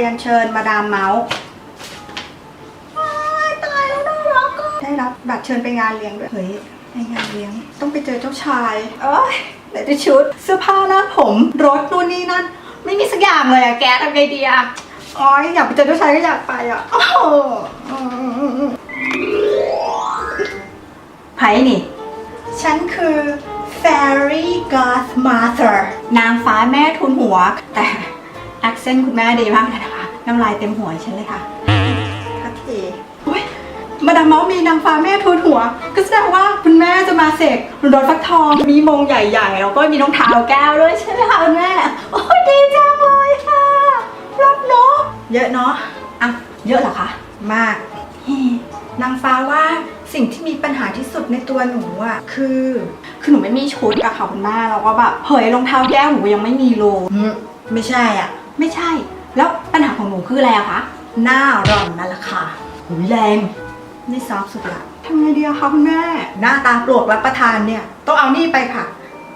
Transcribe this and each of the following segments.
รียนเชิญมาดามเมาส์ตายแล้วน่ารักอะได้รับบัตรเชิญไปงานเลี้ยงด้วยเฮ้ยในงานเลี้ยง ต้องไปเจอเจ้าชาย เอ้ยไหนได้ชุด เสื้อผ้าหน้าผมรถนู่นนี่นั่น ไม่มีสักอย่างเลยอะแกทำไงดีอะอ๋อยอยากไปเจอเจ้าชายก็อยากไปอะโอ้โหไผ่นี่ ฉันคือ Fairy Godmother นางฟ้าแม่ทุนหัว แต่ accent คุณแม่ดีมากเลยนะ น้ำลายเต็มหัวฉันเลยค่ะทักทีโอ้ยมาดามเมาส์มีนางฟ้าแม่ทุนหัว ก็แสดงว่าคุณแม่จะมาเสกรถฟักทอง มีมงใหญ่ๆแล้วก็มีรองเท้าแก้วด้วยใช่ไหมคะคุณแม่ โอ้ยดีจังเลยค่ะรับเนาะเยอะเนาะอะเยอะเหรอคะ มาก นางฟ้าว่าสิ่งที่มีปัญหาที่สุดในตัวหนูอะคือ คือหนูไม่มีชุดอะค่ะคุณแม่แล้วก็แบบเผยรองเท้าแก้วหนูยังไม่มีโลไม่ใช่อะไม่ใช่ แล้วปัญหาของหนูคืออะไรอะคะ หน้าร่อนนั่นแหละค่ะหุยแรงนี่ซอฟสุดละทำไงดีอะคะคุณแม่ หน้าตาปลวกรับประทานเนี่ย ต้องเอานี่ไปค่ะ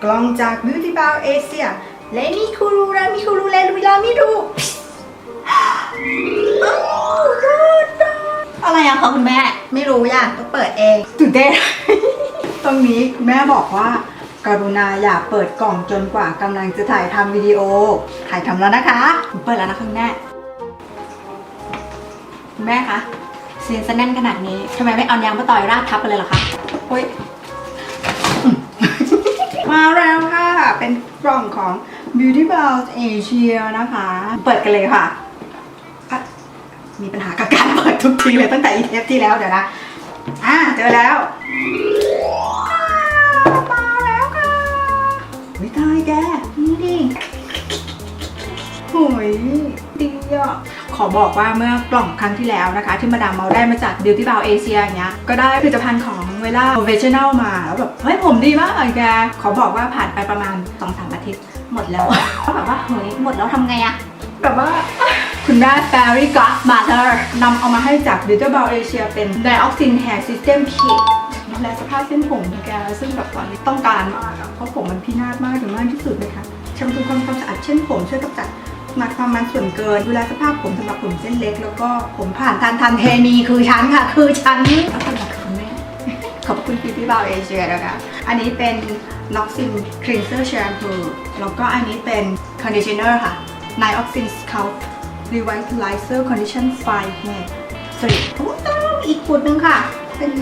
กล้องจาก Beauty Bar Asia และนี่คูรูรามิคูรูเลลูวิลามิดูอะไรอะคะคุณแม่ ไม่รู้ย่างต้องเปิดเองตื่นเต้น ตรงนี้คุณแม่บอกว่า กรุณาอย่าเปิดกล่องจนกว่ากำลังจะถ่ายทำวิดีโอ ถ่ายทำแล้วนะคะผมเปิดแล้วนะคุณแม่คุณแม่คะเสียงสแน่นขนาดนี้ทำไมไม่เอายางมาต่อยราดทับไปเลยหรอคะโอ้ยมาแล้วค่ะ เป็นกล่องของ Beauty Bound Asia นะคะ เปิดกันเลยค่ะอะ มีปัญหากับการเปิดทุกทีเลยตั้งแต่อีเทปที่แล้วเดี๋ยวนะ อ่าเจอแล้ว หยดีอะขอบอกว่าเมื่อกล่องครั้งที่แล้วนะคะ ที่มาดามเมาได้มาจาก Beauty Bound Asia อย่างเงี้ยก็ได้ผลิตภัณฑ์ของเวล่า Professional มาแล้วแบบเฮ้ยผมดีมากเลยแกขอบอกว่าผ่านไปประมาณ 2-3 อาทิตย์ หมดแล้วอะก็แบบว่าเฮ้ยหมดแล้วทำไงอะแบบว่าคุณแม่ Fairy Godmother นำเอามาให้จาก Beauty Bound Asia เป็น Dioxin Hair System Kit ดูแลสภาพเส้นผมของแกซึ่งแบบตอนนี้ต้องการมากอะเพราะผมมันพินาศมากถึงมากที่สุดเลยค่ะแชมพูความความสะอาดเช่นผมช่วยกำจัด มาความมันส่วนเกิน ดูแลสภาพผมสำหรับผมเส้นเล็ก แล้วก็ผมผ่านทานทันเทมีคือฉันค่ะ คือฉันแล้วสำหรับคุณแม่ขอบคุณพี่พี่บาวเอเชียนะคะ อันนี้เป็น Noxin Cleanser Shampoo แล้วก็อันนี้เป็น Conditioner ค่ะ Nioxin Scalp Revitalizer Condition Fine Hair สวัสดีโอ้ต้องอีกขวดนึงค่ะ เป็น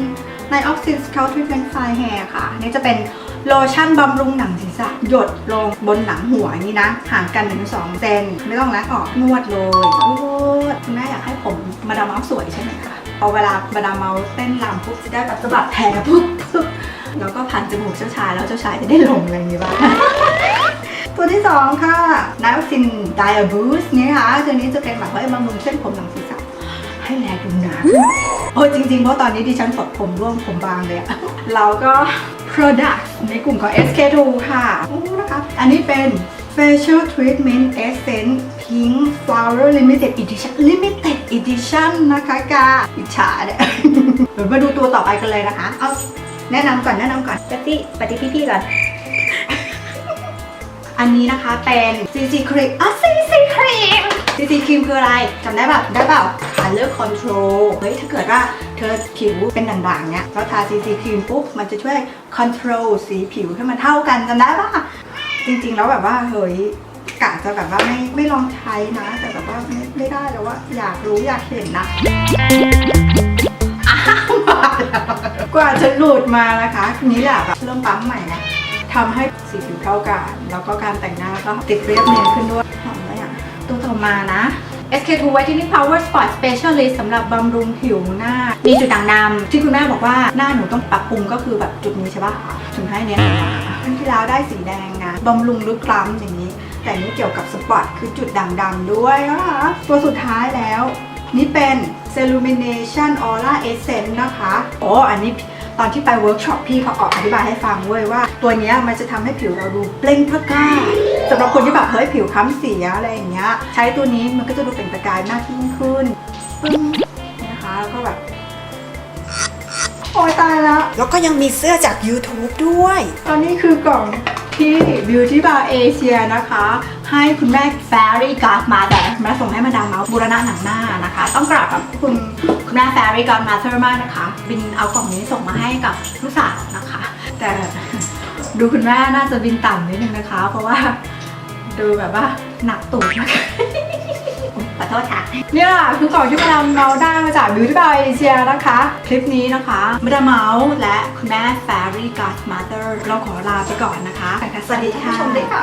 Nioxin Scalp Treatment Fine Hair ค่ะนี่จะเป็น โลชั่นบำรุงหนังศีรษะ หยดลงบนหนังหัวนี้นะ ห่างกัน1-2เซนไม่ต้องล้างออกนวดเลยนวดคุณแม่อยากให้ผมมาดามเมาสวยใช่ไหมคะพอเวลามาดามเมาเต้นรำปุ๊บจะได้แบบสะบัดแผลปุ๊บปุ๊บแล้วก็ผ่านจมูกเจ้าชายแล้วเจ้าชายจะได้หลงอะไรอย่างนี้บ้างตัวที่สองค่ะนโอซินไดอะบูสนี่ค่ะตัวนี้จะเป็นแบบว่าบำรุงเส้นผมหนังศีรษะ ให้แลดูหนาโอ้ยจริงๆ เพราะตอนนี้ดิฉันตดผมร่วงผมบางเลยอะเราก็ Product ในกลุ่มของ SK2 ค่ะโอ้นะคะอันนี้เป็น Facial Treatment Essence Pink Flower Limited Edition Limited Edition นะคะกาอิจฉาเนี่ยเดี๋ยวมาดูตัวต่อไปกันเลยนะคะเอาแนะนำก่อนแนะนำก่อนแป๊ตี้ปฏิพี่ๆก่อน อันนี้นะคะเป็น CC Cream อะ CC Cream CC Cream คืออะไรจำได้แบบได้เปล่า Color Control เฮ้ย ถ้าเกิดว่าเธอผิวเป็นด่างๆเนี้ยแล้วทา CC Cream ปุ๊บ มันจะช่วย control สีผิวให้มันเท่ากันจำได้ปะจริงๆ แล้วแบบว่า เฮ้ยกะจะแบบว่าไม่ไม่ลองใช้นะ แต่แบบว่าไม่ไม่ได้แล้วว่าอยากรู้อยากเห็นนะกว่าจะหลุดมานะคะทีนี้แหละแบบเริ่มปั๊มใหม่นะทำให้สีผิวเท่ากัน แล้วก็การแต่งหน้าก็ติดเรียบเนียนขึ้นด้วยหอมไหมอะตัวต่อมานะ SK2 Whitening Power Spot Specialist สำหรับบำรุงผิวหน้า มีจุดด่างดำที่คุณแม่บอกว่าหน้าหนูต้องปรับปรุงก็คือแบบจุดนี้ใช่ปะถึงให้เนี้ยครั้งที่แล้วได้สีแดงนะบำรุงลึกล้ำอย่างนี้ แต่นี่เกี่ยวกับสปอตคือจุดด่างดำด้วยนะคะตัวสุดท้ายแล้ว นี่เป็น Celumination Aura Essence นะคะโอ้อันนี้ ตอนที่ไปเวิร์กช็อปพี่เขาออกอธิบายให้ฟังเว้ยว่า ตัวเนี้ยมันจะทำให้ผิวเราดูเปล่งประกายสำหรับคนที่แบบเฮ้ยผิวค้ำเสียอะไรอย่างเงี้ยใช้ตัวนี้มันก็จะดูเปล่งประกายมากยิ่งขึ้นปึ้งนะคะแล้วก็แบบโอ้ยตายแล้ว แล้วก็ยังมีเสื้อจาก YouTube ด้วย ตอนนี้คือกล่องที่ Beauty Bar Asia นะคะ ให้คุณแม่ Fairy Godmother แม่ส่งให้มาดามเมาส์บูรณะหนังหน้านะคะ ต้องกราบขอบคุณคุณแม่ Fairy Godmother มากนะคะ บินเอากล่องนี้ส่งมาให้กับลูกสาวนะคะ แต่ดูคุณแม่น่าจะบินต่ำนิดนึงนะคะ เพราะว่าดูแบบว่าหนักตูดนะคะขอโทษค่ะเนี่ยแหละคือของที่มาดามเมาส์ได้มาจาก Beauty by Asia นะคะ คลิปนี้นะคะมาดามเมาส์และคุณแม่ Fairy Godmother เราขอลาไปก่อนนะคะสวัสดีค่ะชมด้วยค่ะ